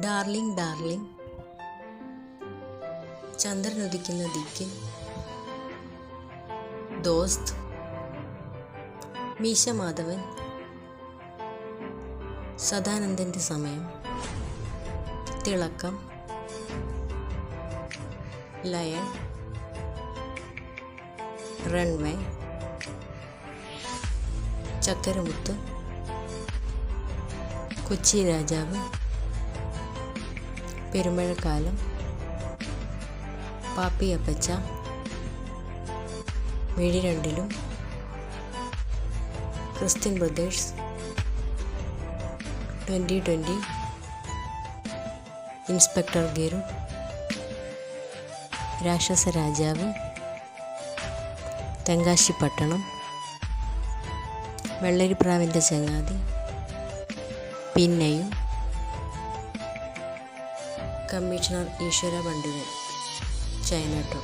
Darling darling. ചന്ദ്രൻ ഉദിക്കുന്ന ദിക്കിൽ. ദോസ്ത്. മീശ മാധവൻ സദാനന്ദന്റെ സമയം. തിളക്കം. ലയൺ. റൺവേ. ചക്കരമുത്ത്. കൊച്ചി രാജാവ്. Perumazhakkalam Pappy Appacha Mizhi Randilum Christian Brothers twenty twenty inspector Garud Rakshasa Rajavu Thenkasipattanam വെള്ളരിപ്രാവിന്റെ ചങ്ങാതി പിന്നെയും കമ്മീഷണർ ഈശ്വര പണ്ഡിതൻ ചൈനട്ടോ.